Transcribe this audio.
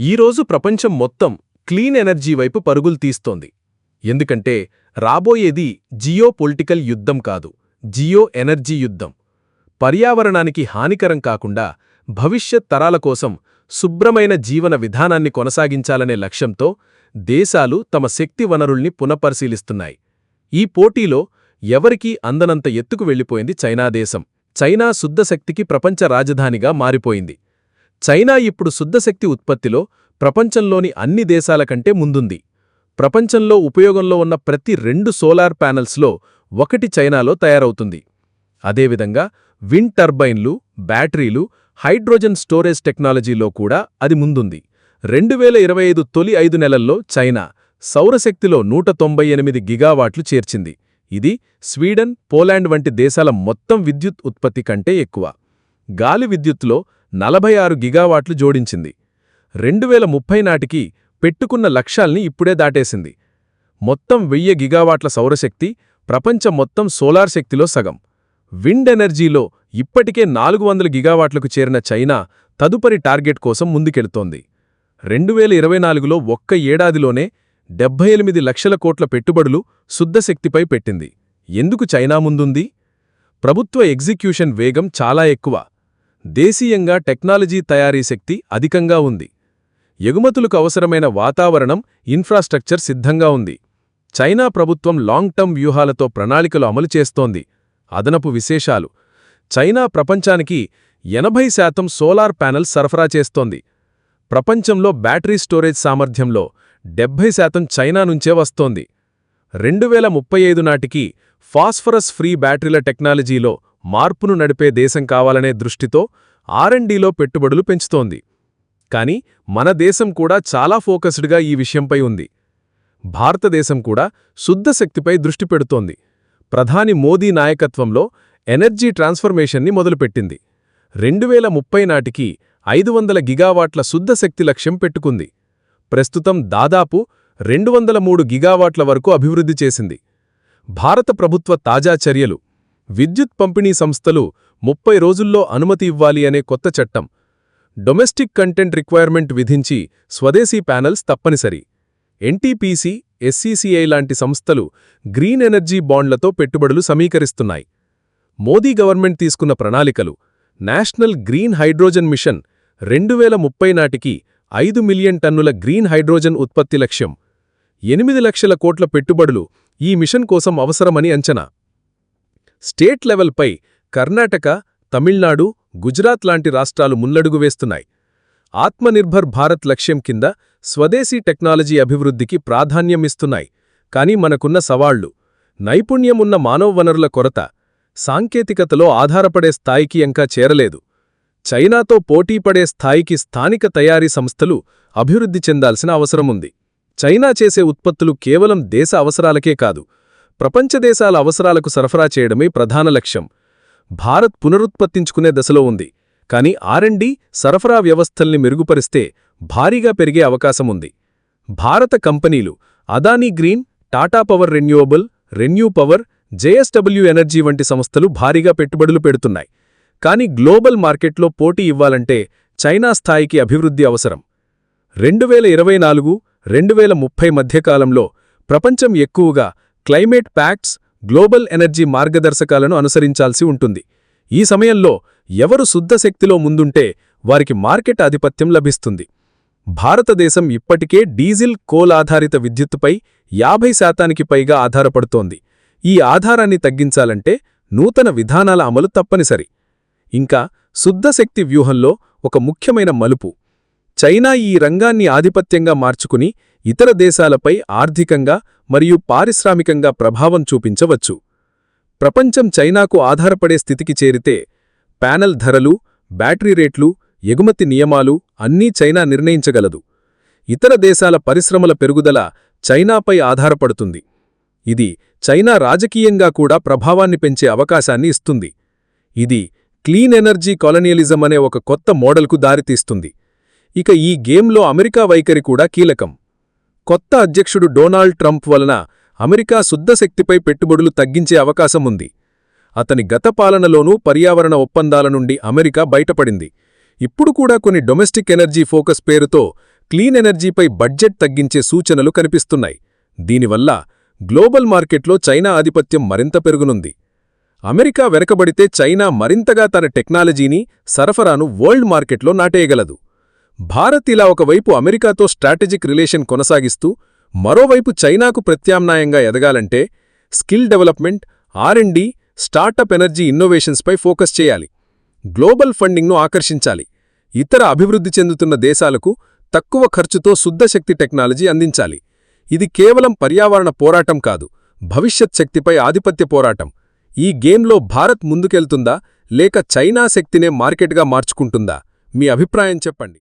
ఈరోజు ప్రపంచం మొత్తం క్లీన్ ఎనర్జీ వైపు పరుగులు తీస్తోంది. ఎందుకంటే రాబోయేది జియో పొలిటికల్ యుద్ధం కాదు జియో ఎనర్జీ యుద్ధం. పర్యావరణానికి హానికరం కాకుండా భవిష్యత్ తరాల కోసం శుభ్రమైన జీవన విధానాన్ని కొనసాగించాలనే లక్ష్యంతో దేశాలు తమ శక్తి వనరుల్ని పునఃపరిశీలిస్తున్నాయి. ఈ పోటీలో ఎవరికీ అందనంత ఎత్తుకు వెళ్ళిపోయింది చైనా దేశం. చైనా శుద్ధశక్తికి ప్రపంచ రాజధానిగా మారిపోయింది. చైనా ఇప్పుడు శుద్ధశక్తి ఉత్పత్తిలో ప్రపంచంలోని అన్ని దేశాల కంటే ముందుంది. ప్రపంచంలో ఉపయోగంలో ఉన్న ప్రతి రెండు సోలార్ ప్యానెల్స్లో ఒకటి చైనాలో తయారవుతుంది. అదేవిధంగా విండ్ టర్బైన్లు బ్యాటరీలు హైడ్రోజన్ స్టోరేజ్ టెక్నాలజీలో కూడా అది ముందుంది. రెండు వేల ఇరవై ఐదు తొలి ఐదు నెలల్లో చైనా సౌరశక్తిలో నూట తొంభై ఎనిమిది గిగావాట్లు చేర్చింది. ఇది స్వీడన్ పోలాండ్ వంటి దేశాల మొత్తం విద్యుత్ ఉత్పత్తి కంటే ఎక్కువ. గాలి విద్యుత్లో నలభై ఆరు గిగావాట్లు జోడించింది. రెండు వేల ముప్పై నాటికి పెట్టుకున్న లక్ష్యాల్ని ఇప్పుడే దాటేసింది. మొత్తం వెయ్యి గిగావాట్ల సౌరశక్తి ప్రపంచ మొత్తం సోలార్ శక్తిలో సగం. విండ్ ఎనర్జీలో ఇప్పటికే నాలుగు వందల గిగావాట్లకు చేరిన చైనా తదుపరి టార్గెట్ కోసం ముందుకెళుతోంది. రెండు వేల ఇరవై నాలుగులో ఒక్క ఏడాదిలోనే డెబ్బై ఎనిమిది లక్షల కోట్ల పెట్టుబడులు శుద్ధశక్తిపై పెట్టింది. ఎందుకు చైనా ముందుంది? ప్రభుత్వ ఎగ్జిక్యూషన్ వేగం చాలా ఎక్కువ. దేశీయంగా టెక్నాలజీ తయారీ శక్తి అధికంగా ఉంది. ఎగుమతులకు అవసరమైన వాతావరణం ఇన్ఫ్రాస్ట్రక్చర్ సిద్ధంగా ఉంది. చైనా ప్రభుత్వం లాంగ్ టర్మ్ వ్యూహాలతో ప్రణాళికలు అమలు చేస్తోంది. అదనపు విశేషాలు. చైనా ప్రపంచానికి ఎనభై శాతం సోలార్ ప్యానెల్ సరఫరా చేస్తోంది. ప్రపంచంలో బ్యాటరీ స్టోరేజ్ సామర్థ్యంలో డెబ్భై శాతం చైనా నుంచే వస్తోంది. రెండు వేల ముప్పై ఐదు నాటికి ఫాస్ఫరస్ ఫ్రీ బ్యాటరీల టెక్నాలజీలో మార్పును నడిపే దేశం కావాలనే దృష్టితో ఆర్ఎండీలో పెట్టుబడులు పెంచుతోంది. కాని మన దేశం కూడా చాలా ఫోకస్డ్గా ఈ విషయంపై ఉంది. భారతదేశం కూడా శుద్ధశక్తిపై దృష్టి పెడుతోంది. ప్రధాని మోదీ నాయకత్వంలో ఎనర్జీ ట్రాన్స్ఫర్మేషన్ని మొదలుపెట్టింది. రెండు వేల ముప్పై నాటికి ఐదు వందల గిగావాట్ల శుద్ధశక్తి లక్ష్యం పెట్టుకుంది. ప్రస్తుతం దాదాపు రెండు వందల మూడు గిగావాట్ల వరకు అభివృద్ధి చేసింది. భారత ప్రభుత్వ తాజా చర్యలు విద్యుత్ పంపిణీ సంస్థలు ముప్పై రోజుల్లో అనుమతి ఇవ్వాలి అనే కొత్త చట్టం. డొమెస్టిక్ కంటెంట్ రిక్వైర్మెంట్ విధించి స్వదేశీ ప్యానల్స్ తప్పనిసరి. ఎన్టీపీసీ ఎస్సీసీఐ లాంటి సంస్థలు గ్రీన్ ఎనర్జీ బాండ్లతో పెట్టుబడులు సమీకరిస్తున్నాయి. మోదీ గవర్నమెంట్ తీసుకున్న ప్రణాళికలు. నేషనల్ గ్రీన్ హైడ్రోజన్ మిషన్ రెండు వేల ముప్పై నాటికి ఐదు మిలియన్ టన్నుల గ్రీన్ హైడ్రోజన్ ఉత్పత్తి లక్ష్యం. ఎనిమిది లక్షల కోట్ల పెట్టుబడులు ఈ మిషన్ కోసం అవసరమని అంచనా. స్టేట్ లెవెల్పై కర్ణాటక తమిళనాడు గుజరాత్ లాంటి రాష్ట్రాలు ముల్లడుగు వేస్తున్నాయి. ఆత్మనిర్భర్ భారత్ లక్ష్యం కింద స్వదేశీ టెక్నాలజీ అభివృద్ధికి ప్రాధాన్యమిస్తున్నాయి కానీ మనకున్న సవాళ్ళు నైపుణ్యమున్న మానవ వనరుల కొరత సాంకేతికతలో ఆధారపడే స్థాయికి ఇంకా చేరలేదు. చైనాతో పోటీపడే స్థాయికి స్థానిక తయారీ సంస్థలు అభివృద్ధి చెందాల్సిన అవసరముంది. చైనా చేసే ఉత్పత్తులు కేవలం దేశ అవసరాలకే కాదు ప్రపంచ దేశాల అవసరాలకు సరఫరా చేయడమే ప్రధాన లక్ష్యం. భారత్ పునరుత్పత్తించుకునే దశలో ఉంది. కానీ ఆర్ఎండి సరఫరా వ్యవస్థల్ని మెరుగుపరిస్తే భారీగా పెరిగే అవకాశముంది భారత కంపెనీలు Adani Green Tata Power Renewable ReNew Power JSW Energy వంటి సంస్థలు భారీగా పెట్టుబడులు పెడుతున్నాయి. కానీ గ్లోబల్ మార్కెట్లో పోటీ ఇవ్వాలంటే చైనా స్థాయికి అభివృద్ధి అవసరం. రెండు వేల ఇరవై నాలుగు రెండు వేల ముప్పై మధ్యకాలంలో ప్రపంచం ఎక్కువగా క్లైమేట్ ప్యాక్ట్స్ గ్లోబల్ ఎనర్జీ మార్గదర్శకాలను అనుసరించాల్సి ఉంటుంది. ఈ సమయంలో ఎవరు శుద్ధ శక్తిలో ముందుంటే వారికి మార్కెట్ ఆధిపత్యం లభిస్తుంది. భారతదేశం ఇప్పటికే డీజిల్ కోల్ ఆధారిత విద్యుత్తుపై యాభై శాతానికి పైగా ఆధారపడుతోంది. ఈ ఆధారాన్ని తగ్గించాలంటే నూతన విధానాల అమలు తప్పనిసరి. ఇంకా శుద్ధశక్తి వ్యూహంలో ఒక ముఖ్యమైన మలుపు. చైనా ఈ రంగాన్ని ఆధిపత్యంగా మార్చుకుని ఇతర దేశాలపై ఆర్థికంగా మరియు పారిశ్రామికంగా ప్రభావం చూపించవచ్చు. ప్రపంచం చైనాకు ఆధారపడే స్థితికి చేరితే ప్యానెల్ ధరలు బ్యాటరీ రేట్లు ఎగుమతి నియమాలు అన్నీ చైనా నిర్ణయించగలదు. ఇతర దేశాల పరిశ్రమల పెరుగుదల చైనాపై ఆధారపడుతుంది. ఇది చైనా రాజకీయంగా కూడా ప్రభావాన్ని పెంచే అవకాశాన్ని ఇస్తుంది. ఇది క్లీన్ ఎనర్జీ కాలనియలిజం అనే ఒక కొత్త మోడల్కు దారితీస్తుంది. ఇక ఈ గేమ్లో అమెరికా వైఖరి కూడా కీలకం. కొత్త అధ్యక్షుడు డొనాల్డ్ ట్రంప్ వలన అమెరికా శుద్ధశక్తిపై పెట్టుబడులు తగ్గించే అవకాశం ఉంది. అతని గత పాలనలోనూ పర్యావరణ ఒప్పందాల నుండి అమెరికా బయటపడింది. ఇప్పుడు కూడా కొన్ని డొమెస్టిక్ ఎనర్జీ ఫోకస్ పేరుతో క్లీన్ ఎనర్జీపై బడ్జెట్ తగ్గించే సూచనలు కనిపిస్తున్నాయి. దీనివల్ల గ్లోబల్ మార్కెట్లో చైనా ఆధిపత్యం మరింత పెరుగునుంది. అమెరికా వెనకబడితే చైనా మరింతగా తన టెక్నాలజీని సరఫరాను వరల్డ్ మార్కెట్లో నాటేయగలదు. భారత్ ఇలా ఒకవైపు అమెరికాతో స్ట్రాటజిక్ రిలేషన్ కొనసాగిస్తూ మరోవైపు చైనాకు ప్రత్యామ్నాయంగా ఎదగాలంటే skill development R and D startup energy ఇన్నోవేషన్స్పై focus చేయాలి. గ్లోబల్ ఫండింగ్ను ఆకర్షించాలి. ఇతర అభివృద్ధి చెందుతున్న దేశాలకు తక్కువ ఖర్చుతో శుద్ధశక్తి టెక్నాలజీ అందించాలి. ఇది కేవలం పర్యావరణ పోరాటం కాదు భవిష్యత్ శక్తిపై ఆధిపత్య పోరాటం. ఈ గేమ్లో భారత్ ముందుకెళ్తుందా లేక చైనా శక్తినే మార్కెట్గా మార్చుకుంటుందా? మీ అభిప్రాయం చెప్పండి.